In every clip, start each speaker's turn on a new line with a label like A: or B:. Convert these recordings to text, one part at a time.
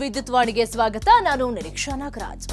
A: ವಿದ್ಯುತ್ ವಾಣಿಗೆ ಸ್ವಾಗತ. ನಾನು ನಿರೀಕ್ಷಾ ನಾಗರಾಜ್.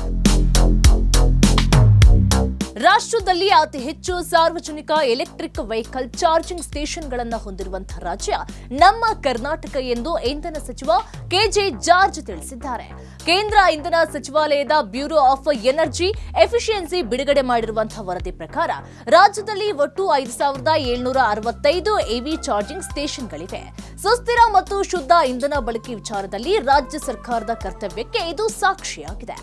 A: ರಾಷ್ಟ್ರದಲ್ಲಿ ಅತಿ ಹೆಚ್ಚು ಸಾರ್ವಜನಿಕ ಎಲೆಕ್ಟ್ರಿಕ್ ವೆಹಿಕಲ್ ಚಾರ್ಜಿಂಗ್ ಸ್ಟೇಷನ್ಗಳನ್ನು ಹೊಂದಿರುವಂತಹ ರಾಜ್ಯ ನಮ್ಮ ಕರ್ನಾಟಕ ಎಂದು ಇಂಧನ ಸಚಿವ ಕೆಜೆ ಜಾರ್ಜ್ ತಿಳಿಸಿದ್ದಾರೆ. ಕೇಂದ್ರ ಇಂಧನ ಸಚಿವಾಲಯದ ಬ್ಯೂರೋ ಆಫ್ ಎನರ್ಜಿ ಎಫಿಷಿಯನ್ಸಿ ಬಿಡುಗಡೆ ಮಾಡಿರುವಂತಹ ವರದಿ ಪ್ರಕಾರ ರಾಜ್ಯದಲ್ಲಿ ಒಟ್ಟು ಐದು ಸಾವಿರದ ಏಳ್ನೂರ ಅರವತ್ತೈದು ಎವಿ ಚಾರ್ಜಿಂಗ್ ಸ್ಟೇಷನ್ಗಳಿವೆ. ಸುಸ್ಥಿರ ಮತ್ತು ಶುದ್ಧ ಇಂಧನ ಬಳಕೆ ವಿಚಾರದಲ್ಲಿ ರಾಜ್ಯ ಸರ್ಕಾರದ ಕರ್ತವ್ಯಕ್ಕೆ ಇದು ಸಾಕ್ಷಿಯಾಗಿದೆ.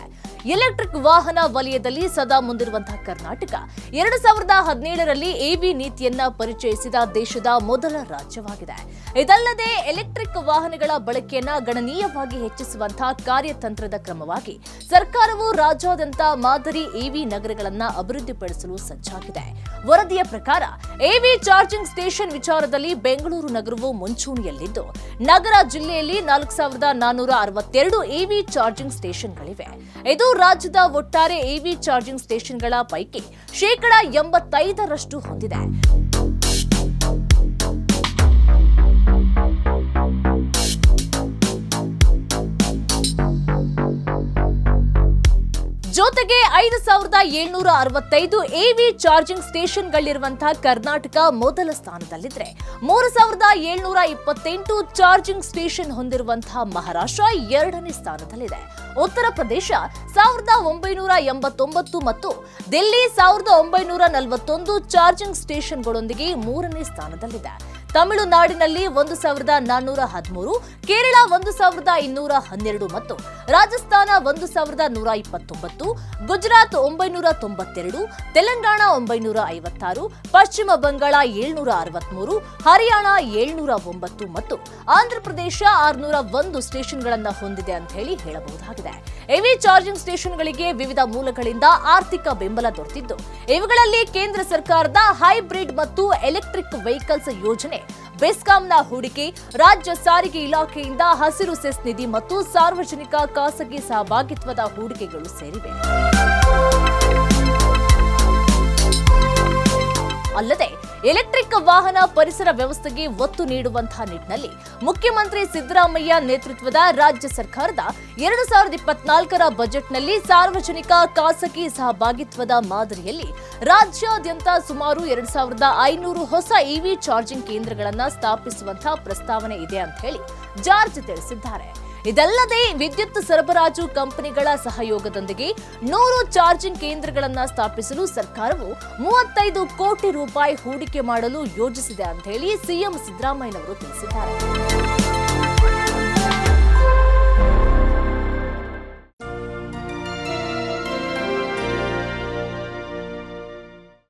A: ಎಲೆಕ್ಟ್ರಿಕ್ ವಾಹನ ವಲಯದಲ್ಲಿ ಸದಾ ಮುಂದಿರುವಂತಹ ಕರ್ನಾಟಕ. ಎರಡು ಸಾವಿರದ ಹದಿನೇಳರಲ್ಲಿ ಎವಿ ನೀತಿಯನ್ನ ಪರಿಚಯಿಸಿದ ದೇಶದ ಮೊದಲ ರಾಜ್ಯವಾಗಿದೆ. ಇದಲ್ಲದೆ ಎಲೆಕ್ಟ್ರಿಕ್ ವಾಹನಗಳ ಬಳಕೆಯನ್ನ ಗಣನೀಯವಾಗಿ ಹೆಚ್ಚಿಸುವಂತಹ ಕಾರ್ಯತಂತ್ರದ ಕ್ರಮವಾಗಿ ಸರ್ಕಾರವು ರಾಜ್ಯಾದ್ಯಂತ ಮಾದರಿ ಎವಿ ನಗರಗಳನ್ನ ಅಭಿವೃದ್ಧಿಪಡಿಸಲು ಸಜ್ಜಾಗಿದೆ. ವರದಿಯ ಪ್ರಕಾರ ಎವಿ ಚಾರ್ಜಿಂಗ್ ಸ್ಟೇಷನ್ ವಿಚಾರದಲ್ಲಿ ಬೆಂಗಳೂರು ನಗರವು ಮುಂಚೂಣಿಯಲ್ಲಿದ್ದು, ನಗರ ಜಿಲ್ಲೆಯಲ್ಲಿ ನಾಲ್ಕು ಸಾವಿರದ ನಾನ್ನೂರ ಅರವತ್ತೆರಡು ಎವಿ ಚಾರ್ಜಿಂಗ್ ಸ್ಟೇಷನ್ಗಳಿವೆ. ಇದು ರಾಜ್ಯದ ಒಟ್ಟಾರೆ ಇವಿ ಚಾರ್ಜಿಂಗ್ ಸ್ಟೇಷನ್ಗಳ ಪೈಕಿ ಶೇಕಡ ಎಂಬತ್ತೈದರಷ್ಟು ಹೊಂದಿದೆ. ಜೊತೆಗೆ ಐದು ಸಾವಿರದ ಏಳ್ನೂರ ಅರವತ್ತೈದು ಎವಿ ಚಾರ್ಜಿಂಗ್ ಸ್ಟೇಷನ್ಗಳಿರುವಂತಹ ಕರ್ನಾಟಕ ಮೊದಲ ಸ್ಥಾನದಲ್ಲಿದ್ರೆ ಮೂರು ಸಾವಿರದ ಏಳ್ನೂರ ಇಪ್ಪತ್ತೆಂಟು ಚಾರ್ಜಿಂಗ್ ಸ್ಟೇಷನ್ ಹೊಂದಿರುವಂತಹ ಮಹಾರಾಷ್ಟ್ರ ಎರಡನೇ ಸ್ಥಾನದಲ್ಲಿದೆ. ಉತ್ತರ ಪ್ರದೇಶ ಸಾವಿರದ ಒಂಬೈನೂರ ಎಂಬತ್ತೊಂಬತ್ತು ಮತ್ತು ದಿಲ್ಲಿ ಸಾವಿರದ ಒಂಬೈನೂರ ನಲವತ್ತೊಂದು ಚಾರ್ಜಿಂಗ್ ಸ್ಟೇಷನ್ಗಳೊಂದಿಗೆ ಮೂರನೇ ಸ್ಥಾನದಲ್ಲಿದೆ. ತಮಿಳುನಾಡಿನಲ್ಲಿ ಒಂದು ಸಾವಿರದ ನಾನ್ನೂರ ಹದಿಮೂರು, ಕೇರಳ ಒಂದು ಸಾವಿರದ ಇನ್ನೂರ ಹನ್ನೆರಡು ಮತ್ತು ರಾಜಸ್ಥಾನ ಒಂದು ಸಾವಿರದ ನೂರ ಇಪ್ಪತ್ತೊಂಬತ್ತು, ಗುಜರಾತ್ ಒಂಬೈನೂರ ತೊಂಬತ್ತೆರಡು, ತೆಲಂಗಾಣ ಒಂಬೈನೂರ ಐವತ್ತಾರು, ಪಶ್ಚಿಮ ಬಂಗಾಳ ಏಳ್ನೂರ ಅರವತ್ಮೂರು, ಹರಿಯಾಣ ಏಳ್ನೂರ ಒಂಬತ್ತು ಮತ್ತು ಆಂಧ್ರಪ್ರದೇಶ ಆರುನೂರ ಒಂದು ಸ್ಟೇಷನ್ಗಳನ್ನು ಹೊಂದಿದೆ ಅಂತ ಹೇಳಿ ಹೇಳಬಹುದಾಗಿದೆ. ಎವಿ ಚಾರ್ಜಿಂಗ್ ಸ್ಟೇಷನ್ಗಳಿಗೆ ವಿವಿಧ ಮೂಲಗಳಿಂದ ಆರ್ಥಿಕ ಬೆಂಬಲ ದೊರೆತಿದ್ದು. ಇವುಗಳಲ್ಲಿ ಕೇಂದ್ರ ಸರ್ಕಾರದ ಹೈಬ್ರಿಡ್ ಮತ್ತು ಎಲೆಕ್ಟ್ರಿಕ್ ವೆಹಿಕಲ್ಸ್ ಯೋಜನೆ ಬೆಸ್ಕಾಂನ ಹೂಡಿಕೆ ರಾಜ್ಯ ಸಾರಿಗೆ ಇಲಾಖೆಯಿಂದ ಹಸಿರು ಸೆಸ್ ನಿಧಿ ಮತ್ತು ಸಾರ್ವಜನಿಕ ಖಾಸಗಿ ಸಹಭಾಗಿತ್ವದ ಹೂಡಿಕೆಗಳು ಸೇರಿವೆ. ಅಲ್ಲದೆ ಎಲೆಕ್ಟ್ರಿಕ್ ವಾಹನ ಪರಿಸರ ವ್ಯವಸ್ಥೆಗೆ ಒತ್ತು ನೀಡುವಂತಹ ನಿಟ್ಟಿನಲ್ಲಿ ಮುಖ್ಯಮಂತ್ರಿ ಸಿದ್ದರಾಮಯ್ಯ ನೇತೃತ್ವದ ರಾಜ್ಯ ಸರ್ಕಾರದ ಎರಡು ಸಾವಿರದ ಇಪ್ಪತ್ನಾಲ್ಕರ ಬಜೆಟ್ನಲ್ಲಿ ಸಾರ್ವಜನಿಕ ಖಾಸಗಿ ಸಹಭಾಗಿತ್ವದ ಮಾದರಿಯಲ್ಲಿ ರಾಜ್ಯಾದ್ಯಂತ ಸುಮಾರು ಎರಡು ಸಾವಿರದ ಐನೂರು ಹೊಸ ಇವಿ ಚಾರ್ಜಿಂಗ್ ಕೇಂದ್ರಗಳನ್ನು ಸ್ಥಾಪಿಸುವಂತಹ ಪ್ರಸ್ತಾವನೆ ಇದೆ ಅಂತ ಹೇಳಿ ಜಾರ್ಜ್ ತಿಳಿಸಿದ್ದಾರೆ. ಇದಲ್ಲದೆ ವಿದ್ಯುತ್ ಸರಬರಾಜು ಕಂಪನಿಗಳ ಸಹಯೋಗದೊಂದಿಗೆ ನೂರು ಚಾರ್ಜಿಂಗ್ ಕೇಂದ್ರಗಳನ್ನು ಸ್ಥಾಪಿಸಲು ಸರ್ಕಾರವು ಮೂವತ್ತೈದು ಕೋಟಿ ರೂಪಾಯಿ ಹೂಡಿಕೆ ಮಾಡಲು ಯೋಜಿಸಿದೆ ಅಂತ ಹೇಳಿ ಸಿಎಂ ಸಿದ್ದರಾಮಯ್ಯನವರು ತಿಳಿಸಿದ್ದಾರೆ.